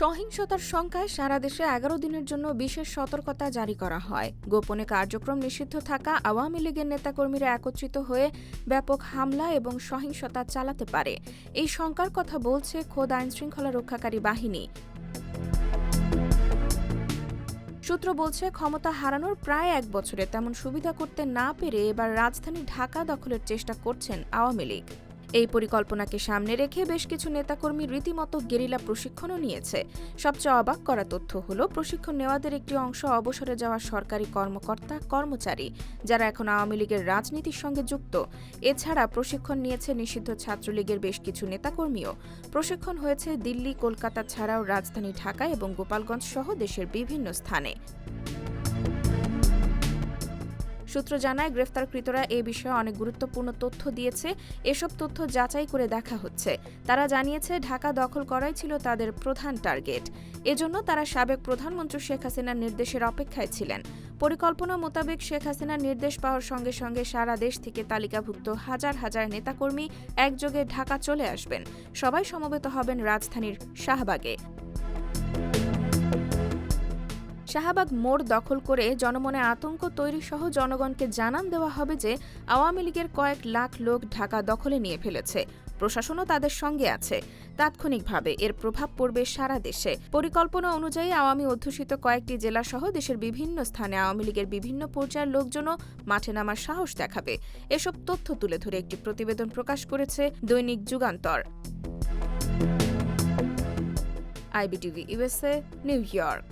সহিংসতার সংখ্যায় সারা দেশে এগারো দিনের জন্য বিশেষ সতর্কতা জারি করা হয়। গোপনে কার্যক্রম নিষিদ্ধ থাকা আওয়ামী লীগের নেতাকর্মীরা একত্রিত হয়ে ব্যাপক হামলা এবং সহিংসতা চালাতে পারে। এই শঙ্কার কথা বলছে খোদ আইন শৃঙ্খলা রক্ষাকারী বাহিনী। সূত্র বলছে, ক্ষমতা হারানোর প্রায় এক বছরে তেমন সুবিধা করতে না পেরে এবার রাজধানী ঢাকা দখলের চেষ্টা করছেন আওয়ামী লীগ। এই পরিকল্পনাকে সামনে রেখে বেশ কিছু নেতাকর্মী রীতিমতো গেরিলা প্রশিক্ষণও নিয়েছে। সবচেয়ে অবাক করা তথ্য হল, প্রশিক্ষণ নেওয়াদের একটি অংশ অবসরে যাওয়া সরকারি কর্মকর্তা, কর্মচারী, যারা এখন আওয়ামী লীগের রাজনীতির সঙ্গে যুক্ত। এছাড়া প্রশিক্ষণ নিয়েছে নিষিদ্ধ ছাত্রলীগের বেশ কিছু নেতাকর্মীও। প্রশিক্ষণ হয়েছে দিল্লি, কলকাতা ছাড়াও রাজধানী ঢাকা এবং গোপালগঞ্জ সহ দেশের বিভিন্ন স্থানে। সূত্র জানায়, গ্রেফতারকৃতরা এ বিষয়ে অনেক গুরুত্বপূর্ণ তথ্য দিয়েছে। এসব তথ্য যাচাই করে দেখা হচ্ছে। তারা জানিয়েছে, ঢাকা দখল করাই ছিল তাদের প্রধান টার্গেট। এজন্য তারা সাবেক প্রধানমন্ত্রী শেখ হাসিনার নির্দেশের অপেক্ষায় ছিলেন। পরিকল্পনা মোতাবেক শেখ হাসিনার নির্দেশ পাওয়ার সঙ্গে সঙ্গে সারা দেশ থেকে তালিকাভুক্ত হাজার হাজার নেতাকর্মী একযোগে ঢাকা চলে আসবেন। সবাই সমবেত হবেন রাজধানীর শাহবাগে। শাহবাগ মোড় দখল করে জনমনে আতঙ্ক তৈরি সহ জনগণকে জানান দেওয়া হবে যে আওয়ামী লীগের কয়েক লাখ লোক ঢাকা দখলে নিয়ে ফেলেছে। প্রশাসনও তাদের সঙ্গে আছে। তাৎক্ষণিকভাবে এর প্রভাব পড়বে সারা দেশে। পরিকল্পনা অনুযায়ী আওয়ামী অধ্যুষিত কয়েকটি জেলা সহ দেশের বিভিন্ন স্থানে আওয়ামী লীগের বিভিন্ন পর্যায়ের লোকজনও মাঠে নামার সাহস দেখাবে। এসব তথ্য তুলে ধরে একটি প্রতিবেদন প্রকাশ করেছে দৈনিক Jugantor. IBTV USA New York.